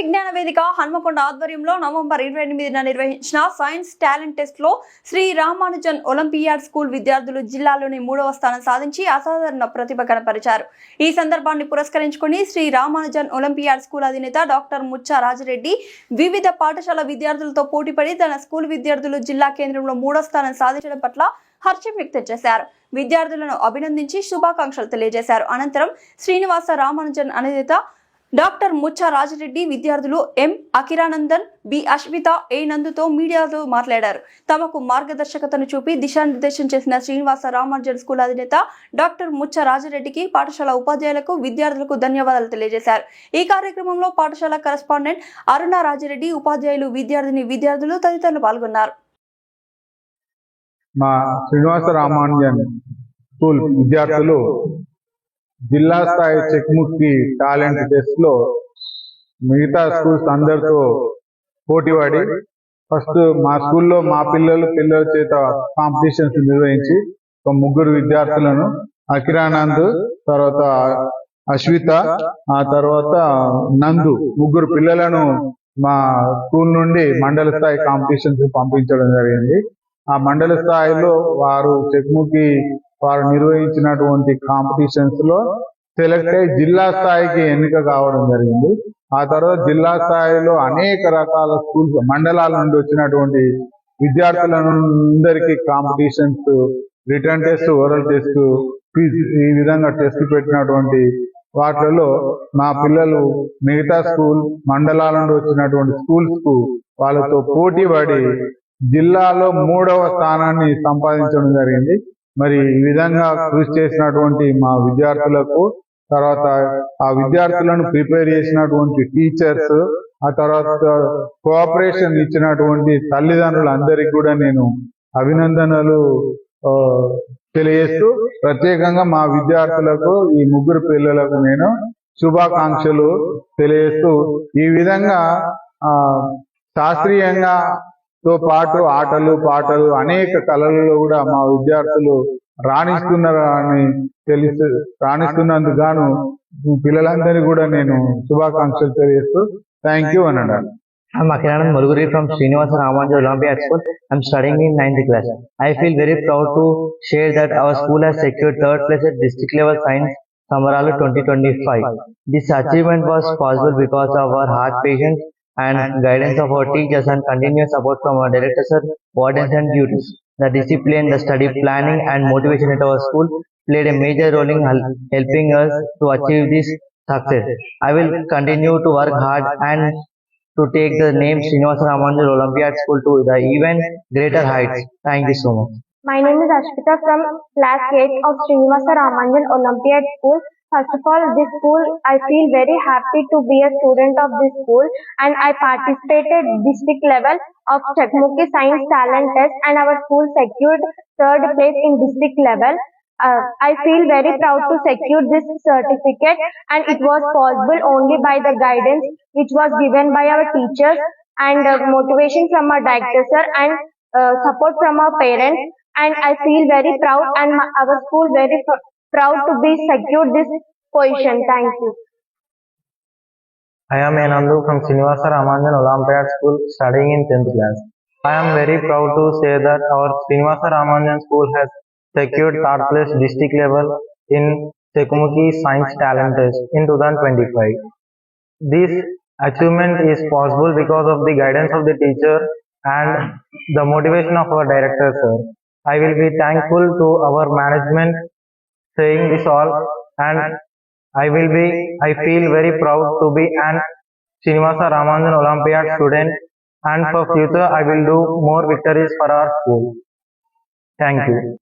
విజ్ఞాన వేదిక హన్మకొండ ఆధ్వర్యంలో నవంబర్ ఇరవై ఎనిమిదిన నిర్వహించిన సైన్స్ టాలెంట్ టెస్ట్లో శ్రీ రామానుజన్ ఒలింపియాడ్ స్కూల్ విద్యార్థులు జిల్లాలోని మూడవ స్థానం సాధించి అసాధారణ ప్రతిభ కనపరిచారు. ఈ సందర్భాన్ని పురస్కరించుకుని శ్రీ రామానుజన్ ఒలింపియాడ్ స్కూల్ అధినేత డాక్టర్ ముచ్చా రాజరెడ్డి వివిధ పాఠశాల విద్యార్థులతో పోటీపడి తన స్కూల్ విద్యార్థులు జిల్లా కేంద్రంలో మూడో స్థానం సాధించడం పట్ల హర్షం వ్యక్తం చేశారు. విద్యార్థులను అభినందించి శుభాకాంక్షలు తెలియజేశారు. అనంతరం శ్రీనివాస రామానుజన్ అధినేత డాక్టర్ ముచ్చా రాజరెడ్డి విద్యార్థులు M Akiranandan B Ashvitha A నందుతో మీడియాతో మాట్లాడారు. తమకు మార్గదర్శకతను చూపి దిశానిర్దేశం చేసిన శ్రీనివాస రామానుజన్ స్కూల్ అధినేత డాక్టర్ ముచ్చ రాజరెడ్డికి పాఠశాల ఉపాధ్యాయులకు విద్యార్థులకు ధన్యవాదాలు తెలియజేశారు. ఈ కార్యక్రమంలో పాఠశాల కరస్పాండెంట్ అరుణ రాజరెడ్డి ఉపాధ్యాయులు విద్యార్థిని విద్యార్థులు తదితరులు పాల్గొన్నారు. మా శ్రీనివాస రామానుజన్ స్కూల్ విద్యార్థులు జిల్లా స్థాయి చెక్ముక్కి టాలెంట్ టెస్ట్లో మిగతా స్కూల్స్ అందరితో పోటీపడి ఫస్ట్ మా స్కూల్లో మా పిల్లలు పిల్లల చేత కాంపిటీషన్స్ నిర్వహించి ఒక ముగ్గురు విద్యార్థులను అకిరానంద్ తర్వాత అశ్విత ఆ తర్వాత నందు ముగ్గురు పిల్లలను మా స్కూల్ నుండి మండల స్థాయి కాంపిటీషన్స్ పంపించడం జరిగింది. ఆ మండల స్థాయిలో వారు చెక్ముకి వారు నిర్వహించినటువంటి కాంపిటీషన్స్లో సెలెక్ట్ అయ్యి జిల్లా స్థాయికి ఎన్నిక కావడం జరిగింది. ఆ తర్వాత జిల్లా స్థాయిలో అనేక రకాల స్కూల్స్ మండలాల నుండి వచ్చినటువంటి విద్యార్థులందరికీ competitions written test oral test ఈ విధంగా టెస్ట్ పెట్టినటువంటి వాటిలో మా పిల్లలు మిగతా స్కూల్ మండలాల నుండి వచ్చినటువంటి స్కూల్స్కు వాళ్ళతో పోటీ పడి జిల్లాలో మూడవ స్థానాన్ని సంపాదించడం జరిగింది. మరి ఈ విధంగా కృషి చేసినటువంటి మా విద్యార్థులకు తర్వాత ఆ విద్యార్థులను ప్రిపేర్ చేసినటువంటి టీచర్స్ ఆ తర్వాత కోఆపరేషన్ ఇచ్చినటువంటి తల్లిదండ్రులందరికీ కూడా నేను అభినందనలు ఆ, తెలియజేస్తూ ప్రత్యేకంగా మా విద్యార్థులకు ఈ ముగ్గురు పిల్లలకు నేను శుభాకాంక్షలు తెలియజేస్తూ ఈ విధంగా ఆ శాస్త్రీయంగా తో పాటు ఆటలు పాటలు అనేక కళలలో కూడా మా విద్యార్థులు రాణిస్తున్నారు అని తెలుసు రాణిస్తున్నందుకు పిల్లలందరినీ కూడా నేను శుభాకాంక్షలు తెలియస్తూ థ్యాంక్ యూ అని అంటాను Muruguri from Srinivasa Ramanujan olympiad export I'm studying in ninth class I feel very proud to share that our school has secured third place at district level science సమరాలు twenty twenty five this achievement was possible because of our heart patient and guidance of our teachers and continuous support from our director sir, wardens and tutors. The discipline, the study planning and motivation at our school played a major role in helping us to achieve this success. I will continue to work hard and to take the name Srinivasa Ramanujan Olympiad School to the even greater heights. Thank you so much. My name is Ashpita from class 8 of Srinivasa Ramanjan Olympiad School. First of all, this school, I feel very happy to be a student of this school and I participated district level of Chakmuki Science Talent Test and our school secured third place in district level. Uh, I feel very proud to secure this certificate and it was possible only by the guidance which was given by our teachers and uh, motivation from our director sir and uh, support from our parents and I feel very proud and my, our school very proud to be secured this position. Thank you. I am Anandu from Srinivasa Ramanujan Olympiad School studying in 10th class. I am very proud to say that our Srinivasa Ramanujan School has secured third place district level in Sekumuki Science Talent Test in 2025. This achievement is possible because of the guidance of the teacher and the motivation of our director sir. I will be thankful to our management saying this all and I will be, I feel very proud to be an Srinivasa Ramanujan Olympiad student and for future I will do more victories for our school. Thank you.